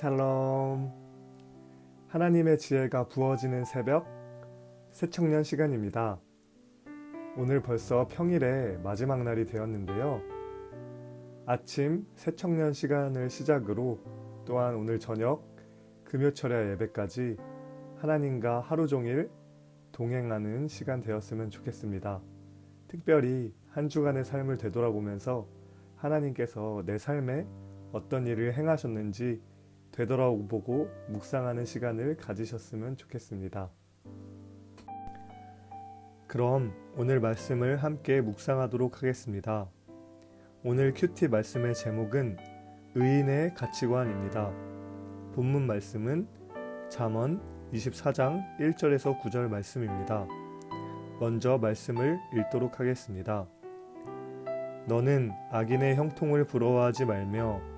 샬롬. 하나님의 지혜가 부어지는 새벽 새청년 시간입니다. 오늘 벌써 평일의 마지막 날이 되었는데요. 아침 새청년 시간을 시작으로 또한 오늘 저녁 금요철야 예배까지 하나님과 하루 종일 동행하는 시간 되었으면 좋겠습니다. 특별히 한 주간의 삶을 되돌아보면서 하나님께서 내 삶에 어떤 일을 행하셨는지 되돌아보고 묵상하는 시간을 가지셨으면 좋겠습니다. 그럼 오늘 말씀을 함께 묵상하도록 하겠습니다. 오늘 큐티 말씀의 제목은 의인의 가치관입니다. 본문 말씀은 잠언 24장 1절에서 9절 말씀입니다. 먼저 말씀을 읽도록 하겠습니다. 너는 악인의 형통을 부러워하지 말며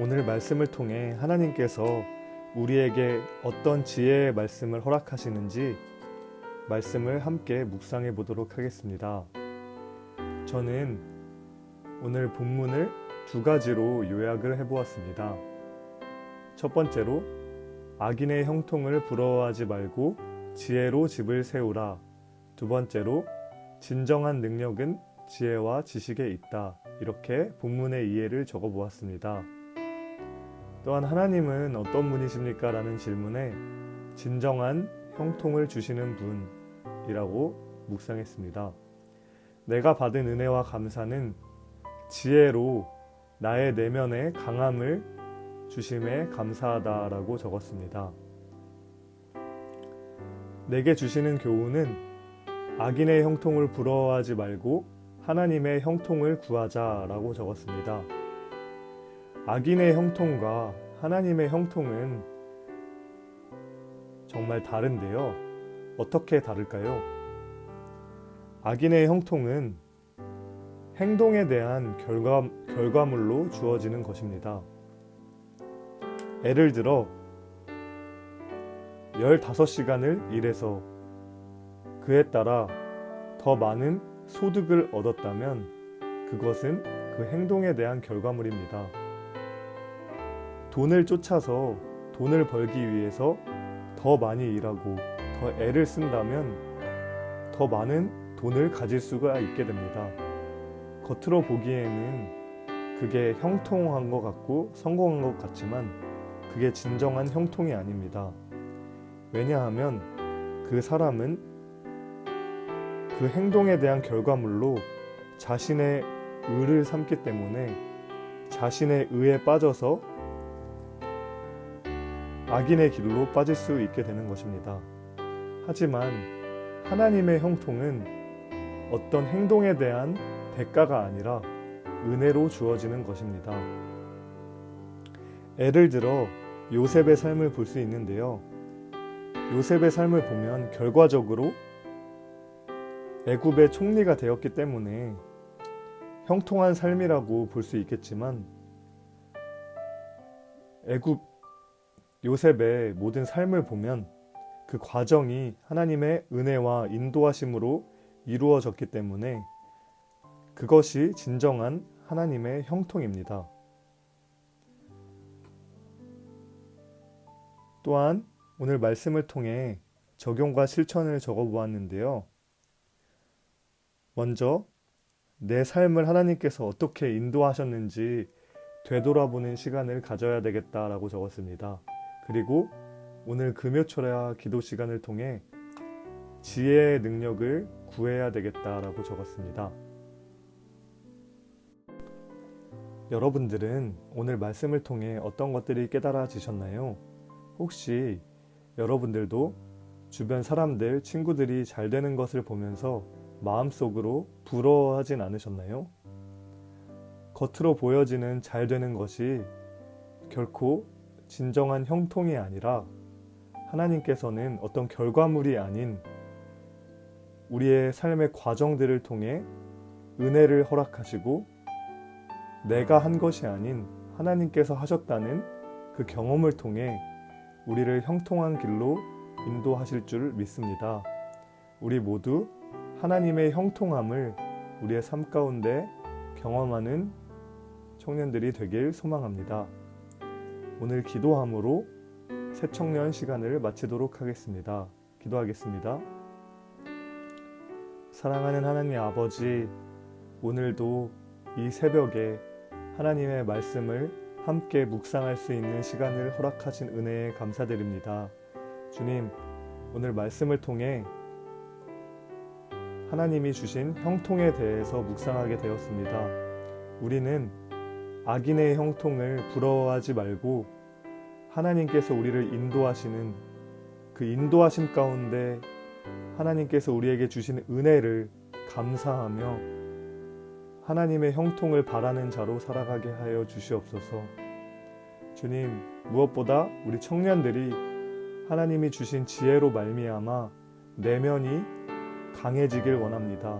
오늘 말씀을 통해 하나님께서 우리에게 어떤 지혜의 말씀을 허락하시는지 말씀을 함께 묵상해 보도록 하겠습니다. 저는 오늘 본문을 두 가지로 요약을 해 보았습니다. 첫 번째로 악인의 형통을 부러워하지 말고 지혜로 집을 세우라. 두 번째로 진정한 능력은 지혜와 지식에 있다. 이렇게 본문의 이해를 적어 보았습니다. 또한 하나님은 어떤 분이십니까? 라는 질문에 진정한 형통을 주시는 분이라고 묵상했습니다. 내가 받은 은혜와 감사는 지혜로 나의 내면의 강함을 주심에 감사하다라고 적었습니다. 내게 주시는 교훈은 악인의 형통을 부러워하지 말고 하나님의 형통을 구하자라고 적었습니다. 악인의 형통과 하나님의 형통은 정말 다른데요. 어떻게 다를까요? 악인의 형통은 행동에 대한 결과, 결과물로 주어지는 것입니다. 예를 들어, 15시간을 일해서 그에 따라 더 많은 소득을 얻었다면 그것은 그 행동에 대한 결과물입니다. 돈을 쫓아서 돈을 벌기 위해서 더 많이 일하고 더 애를 쓴다면 더 많은 돈을 가질 수가 있게 됩니다. 겉으로 보기에는 그게 형통한 것 같고 성공한 것 같지만 그게 진정한 형통이 아닙니다. 왜냐하면 그 사람은 그 행동에 대한 결과물로 자신의 의를 삼기 때문에 자신의 의에 빠져서 악인의 길로 빠질 수 있게 되는 것입니다. 하지만 하나님의 형통은 어떤 행동에 대한 대가가 아니라 은혜로 주어지는 것입니다. 예를 들어 요셉의 삶을 볼 수 있는데요. 요셉의 삶을 보면 결과적으로 애굽의 총리가 되었기 때문에 형통한 삶이라고 볼 수 있겠지만 애굽 요셉의 모든 삶을 보면 그 과정이 하나님의 은혜와 인도하심으로 이루어졌기 때문에 그것이 진정한 하나님의 형통입니다. 또한 오늘 말씀을 통해 적용과 실천을 적어 보았는데요. 먼저 내 삶을 하나님께서 어떻게 인도하셨는지 되돌아보는 시간을 가져야 되겠다라고 적었습니다. 그리고 오늘 금요철야 기도 시간을 통해 지혜의 능력을 구해야 되겠다라고 적었습니다. 여러분들은 오늘 말씀을 통해 어떤 것들이 깨달아지셨나요? 혹시 여러분들도 주변 사람들, 친구들이 잘 되는 것을 보면서 마음속으로 부러워하진 않으셨나요? 겉으로 보여지는 잘 되는 것이 결코 진정한 형통이 아니라 하나님께서는 어떤 결과물이 아닌 우리의 삶의 과정들을 통해 은혜를 허락하시고 내가 한 것이 아닌 하나님께서 하셨다는 그 경험을 통해 우리를 형통한 길로 인도하실 줄 믿습니다. 우리 모두 하나님의 형통함을 우리의 삶 가운데 경험하는 청년들이 되길 소망합니다. 오늘 기도함으로 새청년 시간을 마치도록 하겠습니다. 기도하겠습니다. 사랑하는 하나님 아버지, 오늘도 이 새벽에 하나님의 말씀을 함께 묵상할 수 있는 시간을 허락하신 은혜에 감사드립니다. 주님, 오늘 말씀을 통해 하나님이 주신 형통에 대해서 묵상하게 되었습니다. 우리는 악인의 형통을 부러워하지 말고 하나님께서 우리를 인도하시는 그 인도하심 가운데 하나님께서 우리에게 주신 은혜를 감사하며 하나님의 형통을 바라는 자로 살아가게 하여 주시옵소서. 주님, 무엇보다 우리 청년들이 하나님이 주신 지혜로 말미암아 내면이 강해지길 원합니다.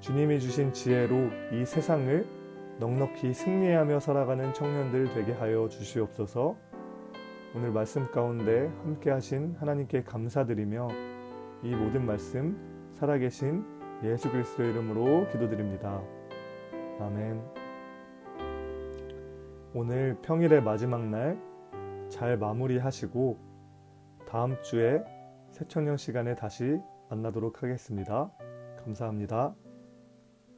주님이 주신 지혜로 이 세상을 넉넉히 승리하며 살아가는 청년들 되게 하여 주시옵소서. 오늘 말씀 가운데 함께 하신 하나님께 감사드리며 이 모든 말씀 살아계신 예수 그리스도 이름으로 기도드립니다. 아멘. 오늘 평일의 마지막 날 잘 마무리하시고 다음 주에 새천년 시간에 다시 만나도록 하겠습니다. 감사합니다.